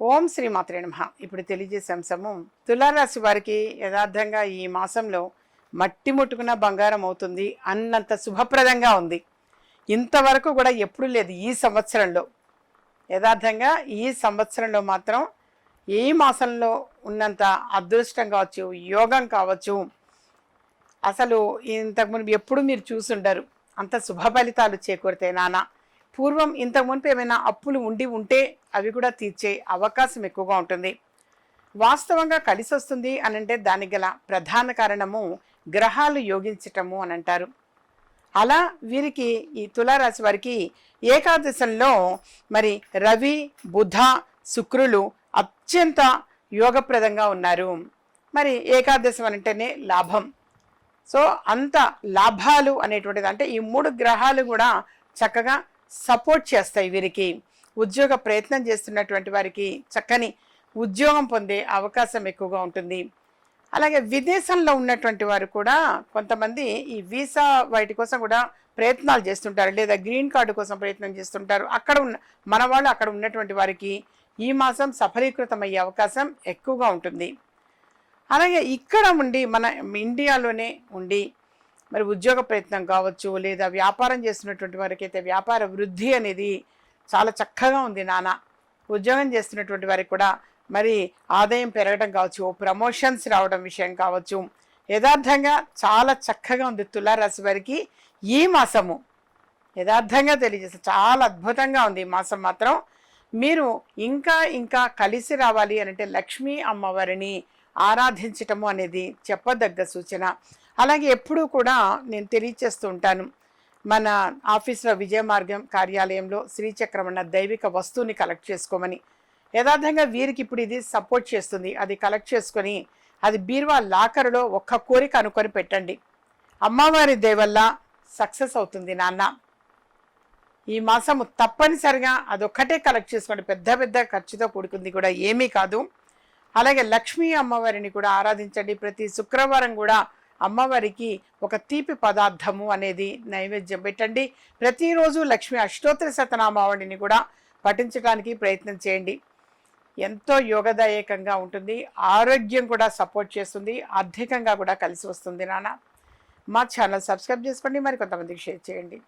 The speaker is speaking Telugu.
ఓం శ్రీ మాత్రే నమ. ఇప్పుడు తెలియజేసే అంశము తులారాశి వారికి యథార్థంగా ఈ మాసంలో మట్టి ముట్టుకున్న బంగారం అవుతుంది అన్నంత శుభప్రదంగా ఉంది. ఇంతవరకు కూడా ఎప్పుడు లేదు ఈ సంవత్సరంలో. యథార్థంగా ఈ సంవత్సరంలో మాత్రం ఈ మాసంలో ఉన్నంత అదృష్టం కావచ్చు యోగం కావచ్చు. అసలు ఇంతకు ఎప్పుడు మీరు చూసుండరు. అంత శుభ ఫలితాలు చేకూరితే నానా. పూర్వం ఇంతకు మునుపు ఏమైనా అప్పులు ఉండి ఉంటే అవి కూడా తీర్చే అవకాశం ఎక్కువగా ఉంటుంది. వాస్తవంగా కలిసి వస్తుంది అని అంటే దానికి గల ప్రధాన కారణము గ్రహాలు యోగించటము అని అంటారు అలా వీరికి ఈ తులారాశి వారికి ఏకాదశంలో మరి రవి బుధ శుక్రులు అత్యంత యోగప్రదంగా ఉన్నారు. మరి ఏకాదశం అంటేనే లాభం. సో అంత లాభాలు అనేటువంటిది అంటే ఈ మూడు గ్రహాలు కూడా చక్కగా సపోర్ట్ చేస్తాయి వీరికి. ఉద్యోగ ప్రయత్నం చేస్తున్నటువంటి వారికి చక్కని ఉద్యోగం పొందే అవకాశం ఎక్కువగా ఉంటుంది. అలాగే విదేశంలో ఉన్నటువంటి వారు కూడా కొంతమంది ఈ వీసా వాటి కోసం కూడా ప్రయత్నాలు చేస్తుంటారు. లేదా గ్రీన్ కార్డు కోసం ప్రయత్నం చేస్తుంటారు. అక్కడ ఉన్న మన వాళ్ళు అక్కడ ఉన్నటువంటి వారికి ఈ మాసం సఫలీకృతమయ్యే అవకాశం ఎక్కువగా ఉంటుంది. అలాగే ఇక్కడ ఉండి మన ఇండియాలోనే ఉండి మరి ఉద్యోగ ప్రయత్నం కావచ్చు లేదా వ్యాపారం చేస్తున్నటువంటి వారికి అయితే వ్యాపార వృద్ధి అనేది చాలా చక్కగా ఉంది నాన్న ఉద్యోగం చేస్తున్నటువంటి వారికి కూడా మరి ఆదాయం పెరగడం కావచ్చు ప్రమోషన్స్ రావడం విషయం కావచ్చు. యథార్థంగా చాలా చక్కగా ఉంది తులారాశి వారికి ఈ మాసము. యథార్థంగా తెలియజేస్తే చాలా అద్భుతంగా ఉంది ఈ మాసం మాత్రం. మీరు ఇంకా ఇంకా కలిసి రావాలి అని అంటే లక్ష్మీ అమ్మవారిని ఆరాధించటము అనేది చెప్పదగ్గ సూచన. అలాగే ఎప్పుడూ కూడా నేను తెలియచేస్తూ ఉంటాను. మన ఆఫీస్లో విజయ మార్గం కార్యాలయంలో శ్రీచక్రం అన్న దైవిక వస్తువుని కలెక్ట్ చేసుకోమని. యథార్థంగా వీరికి ఇప్పుడు ఇది సపోర్ట్ చేస్తుంది. అది కలెక్ట్ చేసుకొని అది బీర్వా లాకర్లో ఒక్క కోరిక అనుకొని పెట్టండి. అమ్మవారి దేవల్ల సక్సెస్ అవుతుంది నాన్న. ఈ మాసము తప్పనిసరిగా అదొక్కటే కలెక్ట్ చేసుకోండి. పెద్ద పెద్ద ఖర్చుతో కూడుకుంది కూడా ఏమీ కాదు. అలాగే లక్ష్మీ అమ్మవారిని కూడా ఆరాధించండి. ప్రతి శుక్రవారం కూడా అమ్మవారికి ఒక తీపి పదార్థము అనేది నైవేద్యం పెట్టండి. ప్రతిరోజు లక్ష్మీ అష్టోత్తర శతనామావళిని కూడా పఠించడానికి ప్రయత్నం చేయండి. ఎంతో యోగదాయకంగా ఉంటుంది. ఆరోగ్యం కూడా సపోర్ట్ చేస్తుంది. ఆర్థికంగా కూడా కలిసి వస్తుంది నాన్న. మా ఛానల్ సబ్స్క్రైబ్ చేసుకోండి. మరి కొంతమందికి షేర్ చేయండి.